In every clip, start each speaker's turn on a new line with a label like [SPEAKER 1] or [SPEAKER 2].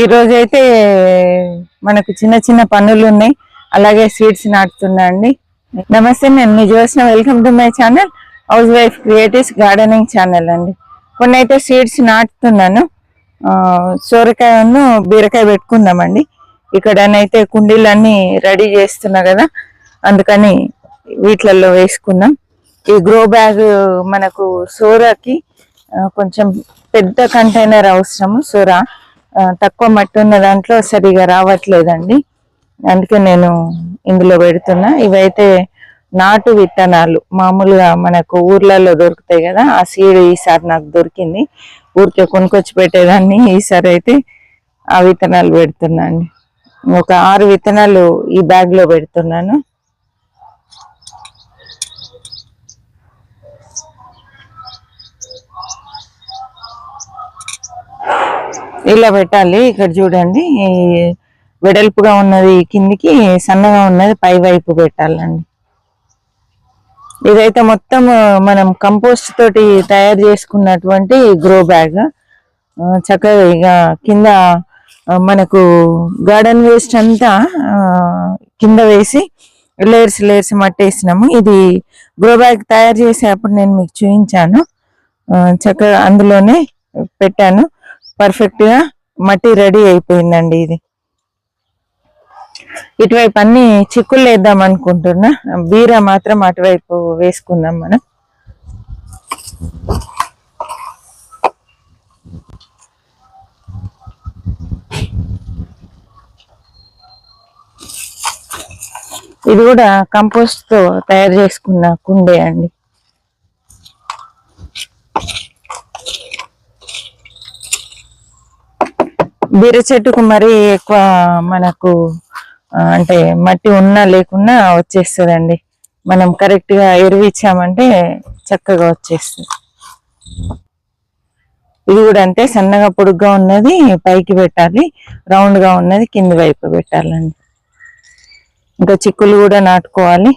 [SPEAKER 1] ఈ రోజు అయితే మనకు చిన్న చిన్న పనులు ఉన్నాయి అలాగే సీడ్స్ నాటుతున్నా అండి. నమస్తే నేను మీ జోసిన welcome to my channel house wife creatives gardening channel అండి. కొన్ని అయితే సీడ్స్ నాటుతున్నాను సోరకాయను బీరకాయ పెట్టుకుందామండి. ఇక్కడనైతే కుండీలన్నీ రెడీ చేస్తున్నా కదా. అందుకని వీటిలలో వేసుకున్నాం. ఈ గ్రో బ్యాగ్ మనకు సోరాకి కొంచెం పెద్ద కంటైనర్ అవసరము సోరా. తక్కువ మట్టి ఉన్న దాంట్లో సరిగా రావట్లేదండి. అందుకే నేను ఇందులో పెడుతున్నా. ఇవైతే నాటు విత్తనాలు. మామూలుగా మనకు ఊర్లలో దొరుకుతాయి కదా ఆ సీడ్ ఈసారి నాకు దొరికింది. ఊరికే కొనుక్కొచ్చి పెట్టేదాన్ని. ఈసారి అయితే ఆ విత్తనాలు పెడుతున్నా అండి ఒక ఆరు విత్తనాలు ఈ బ్యాగ్లో పెడుతున్నాను. ఇలా పెట్టాలి. ఇక్కడ చూడండి. వెడల్పుగా ఉన్నది కిందికి సన్నగా ఉన్నది పై వైపు పెట్టాలండి. ఇదైతే మొత్తం మనం కంపోస్ట్ తోటి తయారు చేసుకున్నటువంటి గ్రో బ్యాగ్. చక్కగా ఇక కింద మనకు గార్డెన్ వేస్ట్ అంతా కింద వేసి లేయర్స్ లేయర్స్ మట్టి వేసినాము ఇది గ్రో బ్యాగ్ తయారు చేసేటప్పుడు నేను మీకు చూపించాను. చక్కగా అందులోనే పెట్టాను. పర్ఫెక్ట్గా మట్టి రెడీ అయిపోయిందండి ఇది. ఇటువైపు అన్ని చిక్కులు వేద్దాం అనుకుంటున్నా. బీర మాత్రం అటువైపు వేసుకుందాం మనం. ఇది కూడా కంపోస్ట్తో తయారు చేసుకున్న కుండే అండి. బీర చెట్టుకు మరి ఎక్కువ మనకు అంటే మట్టి ఉన్నా లేకున్నా వచ్చేస్తుందండి. మనం కరెక్ట్గా ఎరువు ఇచ్చామంటే చక్కగా వచ్చేస్తుంది. ఇది కూడా అంతే సన్నగా పొడుగ్గా ఉన్నది పైకి పెట్టాలి రౌండ్గా ఉన్నది కింది వైపు పెట్టాలండి. ఇంకా చిక్కులు కూడా నాటుకోవాలి.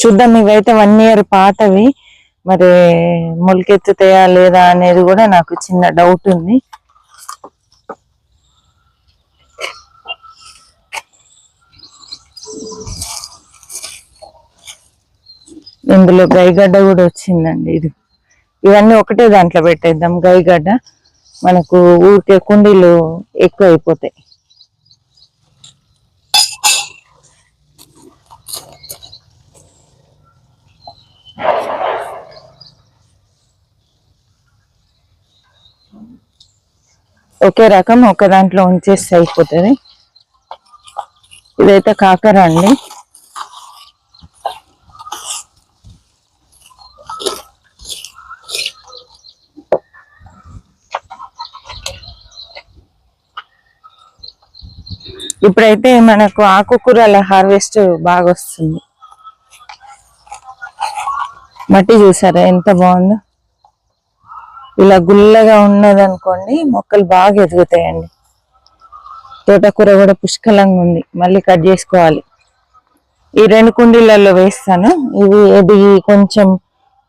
[SPEAKER 1] చూద్దాం ఇవైతే వన్ ఇయర్ పాతవి. మరి మొలకెత్తుతాయా లేదా అనేది కూడా నాకు చిన్న డౌట్ ఉంది. ఇందులో గైగడ్డ కూడా వచ్చిందండి ఇది. ఇవన్నీ ఒకటే దాంట్లో పెట్టేద్దాం. గైగడ్డ మనకు ఊరికే కుండీలు ఎక్కువ అయిపోతాయి ఒకే రకం ఒక దాంట్లో ఉంచేస్తే అయిపోతుంది. ఇదైతే కాకర అండి. ఇప్పుడైతే మనకు ఆకుకూరల హార్వెస్ట్ బాగా వస్తుంది మట్టి చూసారా ఎంత బాగుందో? ఇలా గుల్లగా ఉన్నదనుకోండి మొక్కలు బాగా ఎదుగుతాయండి. తోటకూర కూడా పుష్కలంగా ఉంది. మళ్ళీ కట్ చేసుకోవాలి. ఈ రెండు కుండీలలో వేస్తాను. ఇవి ఎదిగి కొంచెం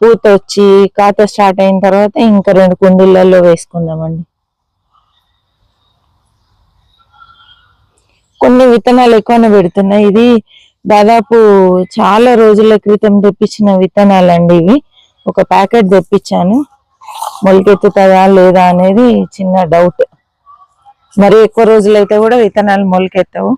[SPEAKER 1] పూత వచ్చి కాత స్టార్ట్ అయిన తర్వాత ఇంకా రెండు కుండీలలో వేసుకుందామండి. కొన్ని విత్తనాలు ఎక్కువనే పెడుతున్నాయి ఇది దాదాపు చాలా రోజుల క్రితం తెప్పించిన విత్తనాలండి ఇవి. ఒక ప్యాకెట్ తెప్పించాను. మొలకెత్తుతుందా లేదా అనేది చిన్న డౌట్ మరి ఎక్కువ రోజులైతే కూడా విత్తనాలు మొలకెత్తవు.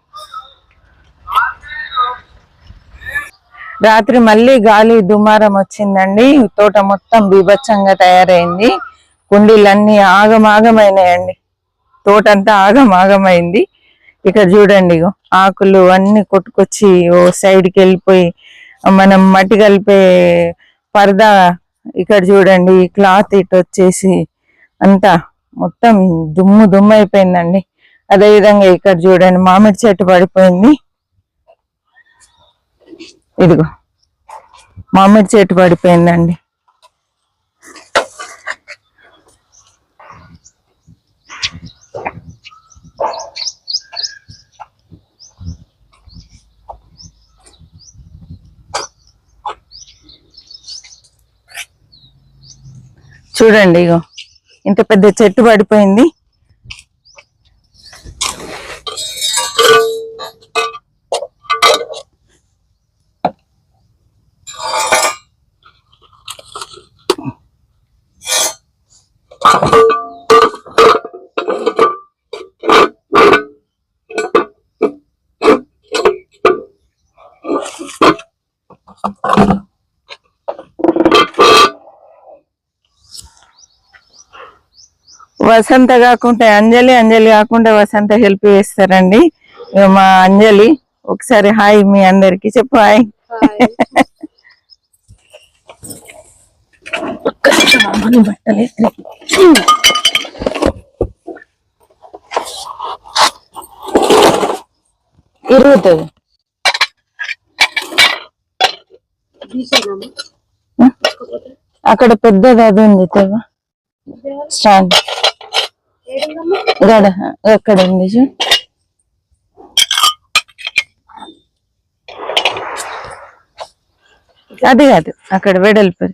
[SPEAKER 1] రాత్రి మళ్ళీ గాలి దుమారం వచ్చిందండి. తోట మొత్తం బీభత్సంగా తయారైంది. కుండీలన్నీ ఆగమాగమైనాయండి. తోట అంతా ఆగమాగమైంది. ఇక్కడ చూడండి ఆకులు అన్ని కొట్టుకొచ్చి ఓ సైడ్కి వెళ్ళిపోయి మనం మట్టి కలిపే పరదా ఇక్కడ చూడండి ఈ క్లాత్ ఇటు వచ్చేసి అంతా మొత్తం దుమ్ము దుమ్ము అయిపోయిందండి. అదే విధంగా ఇక్కడ చూడండి మామిడి చెట్టు పడిపోయింది. ఇదిగో మామిడి చెట్టు పడిపోయిందండి. చూడండి ఇగో ఇంత పెద్ద చెట్టు పడిపోయింది. వసంత కాకుండా అంజలి అంజలి కాకుండా వసంత హెల్ప్ చేస్తారండి. మా అంజలి ఒకసారి హాయ్ మీ అందరికి చెప్పు హాయ్. ఇరుగుతుంది అక్కడ పెద్దది అది ఉంది తెవా స్టాండ్. గడ ఎక్కడ ఉంది అది కాదు అక్కడ వెడల్పు.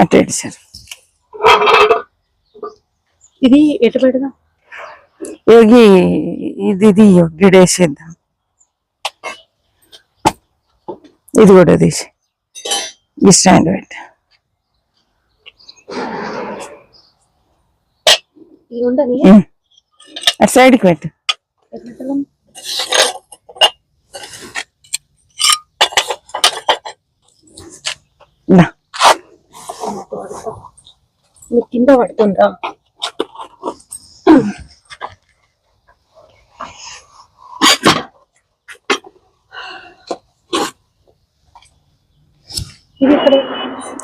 [SPEAKER 1] అటు సార్.
[SPEAKER 2] ఇది ఎటు పెడదాం?
[SPEAKER 1] యోగి ఇది ఇది గిడేసేద్దాం ఇది కూడా తీసి ఈ స్టాండ్ పెట్టి. అటు సైడ్కి పెట్టు.
[SPEAKER 2] కింద పడుతుందా?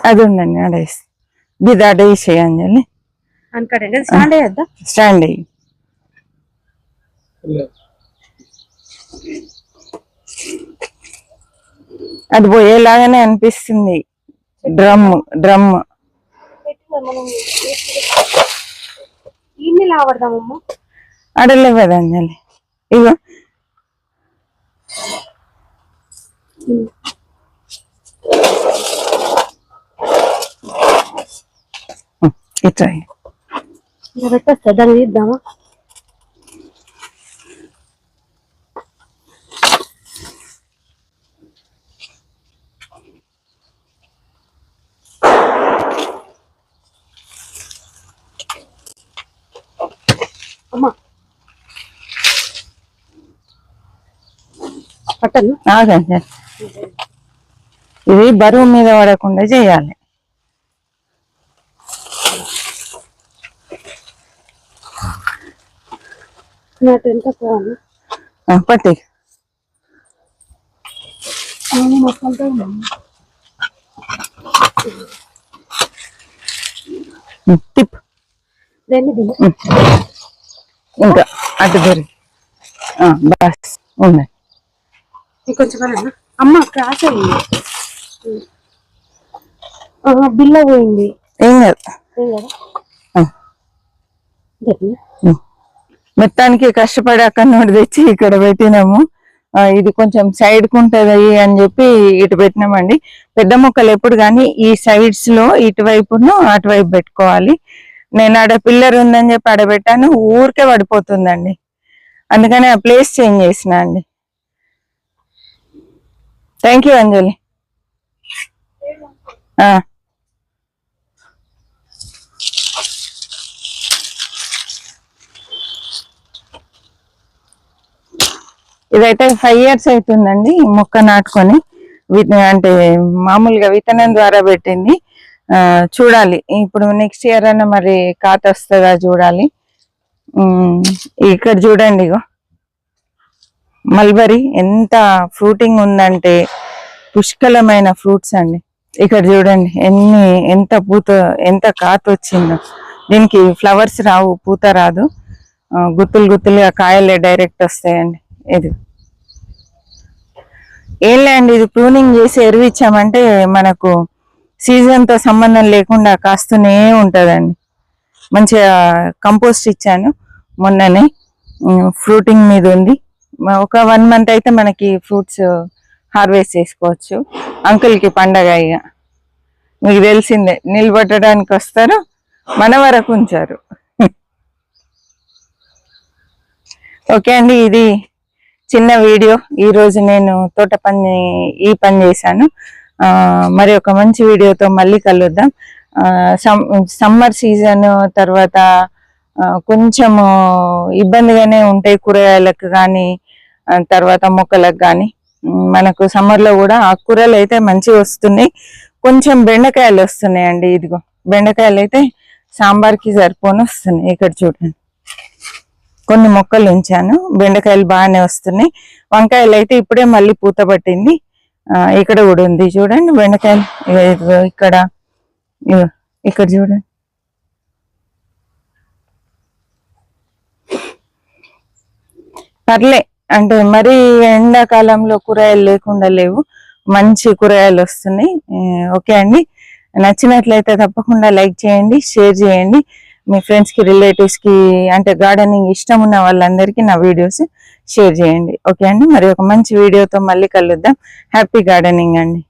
[SPEAKER 1] అది ఉండండి అడేసి ఇది అడేసేయండి
[SPEAKER 2] అనుకోండి స్టాండ్ అయ్యద్దా
[SPEAKER 1] స్టాండ్ అయ్యి అది పోయేలాగానే అనిపిస్తుంది. డ్రమ్ డ్రమ్ అడలేవు కదా అంజలి ఇగో.
[SPEAKER 2] పెట్టేస్తా దాన్ని అమ్మా. పట్టను?
[SPEAKER 1] ఆగండి. ఇది బరువు మీద పడకుండా చేయాలి
[SPEAKER 2] నాకు ఎంత పోవాలి
[SPEAKER 1] ఆ, పట్టి. ఉమ్. ఇంకా అటు ఆ, బస్ ఉన్నాయి
[SPEAKER 2] ఇంకొంచెం అమ్మ క్రాస్ అయింది. బిల్ల పోయింది.
[SPEAKER 1] ఏం కాదు.
[SPEAKER 2] ఏం కదా.
[SPEAKER 1] మొత్తానికి కష్టపడి అక్కడ నుండి తెచ్చి ఇక్కడ పెట్టినాము. ఇది కొంచెం సైడ్కు ఉంటది అని చెప్పి ఇటు పెట్టినామండి. పెద్ద మొక్కలు ఎప్పుడు కానీ ఈ సైడ్స్లో ఇటువైపును అటువైపు పెట్టుకోవాలి. నేను ఆడ పిల్లర్ ఉందని చెప్పి ఆడ పెట్టాను ఊరికే పడిపోతుందండి. అందుకని ఆ ప్లేస్ చేంజ్ చేసిన అండి. Thank you Anjali. ఇదైతే ఫైవ్ ఇయర్స్ అవుతుందండి మొక్క నాటుకొని. అంటే మామూలుగా విత్తనం ద్వారా పెట్టింది. చూడాలి. ఇప్పుడు నెక్స్ట్ ఇయర్ అన్న మరి కాత వస్తుందా చూడాలి. ఇక్కడ చూడండి ఇగో. మల్బరీ ఎంత ఫ్రూటింగ్ ఉందంటే పుష్కలమైన ఫ్రూట్స్ అండి. ఇక్కడ చూడండి ఎన్ని ఎంత పూత ఎంత కాత వచ్చిందో. దీనికి ఫ్లవర్స్ రావు పూత రాదు. గుత్తులు గుత్తులుగా కాయలే డైరెక్ట్ వస్తాయండి. ఇది. ఏం లేండి ఇది ప్రూనింగ్ చేసి ఎరువు ఇచ్చామంటే మనకు సీజన్తో సంబంధం లేకుండా కాస్తూనే ఉంటుందండి. మంచిగా కంపోస్ట్ ఇచ్చాను మొన్ననే. ఫ్రూటింగ్ మీద ఉంది. ఒక వన్ మంత్ అయితే మనకి ఫ్రూట్స్ హార్వెస్ట్ చేసుకోవచ్చు. అంకుల్కి పండగ ఇక మీకు తెలిసిందే నిలబెట్టడానికి వస్తారు మన వరకు ఉంచారు. ఓకే అండి ఇది చిన్న వీడియో. ఈ రోజు నేను తోట పని ఈ పని చేశాను. మరి ఒక మంచి వీడియోతో మళ్ళీ కలుద్దాం. సమ్మర్ సీజన్ తర్వాత కొంచెము ఇబ్బందిగానే ఉంటాయి కూరగాయలకు కానీ తర్వాత మొక్కలకు కానీ. మనకు సమ్మర్లో కూడా ఆకుకూరలు అయితే మంచిగా వస్తున్నాయి. కొంచెం బెండకాయలు వస్తున్నాయి అండి ఇదిగో. బెండకాయలు అయితే సాంబార్కి సరిపోని వస్తున్నాయి ఇక్కడ చూడండి. కొన్ని మొక్కలు ఉంచాను. బెండకాయలు బాగానే వస్తున్నాయి. వంకాయలు అయితే ఇప్పుడే మళ్ళీ పూత పట్టింది. ఇక్కడ కూడా ఉంది చూడండి బెండకాయలు. ఇక్కడ ఇక్కడ చూడండి. పర్లే అంటే మరి ఎండాకాలంలో కూరగాయలు లేకుండా లేవు. మంచి కూరగాయలు వస్తున్నాయి. ఓకే అండి. నచ్చినట్లయితే తప్పకుండా లైక్ చేయండి షేర్ చేయండి. మీ ఫ్రెండ్స్కి రిలేటివ్స్కి అంటే గార్డెనింగ్ ఇష్టం ఉన్న వాళ్ళందరికీ నా వీడియోస్ షేర్ చేయండి. ఓకే అండి? మరి ఒక మంచి వీడియోతో మళ్ళీ కలుద్దాం. హ్యాపీ గార్డెనింగ్ అండి.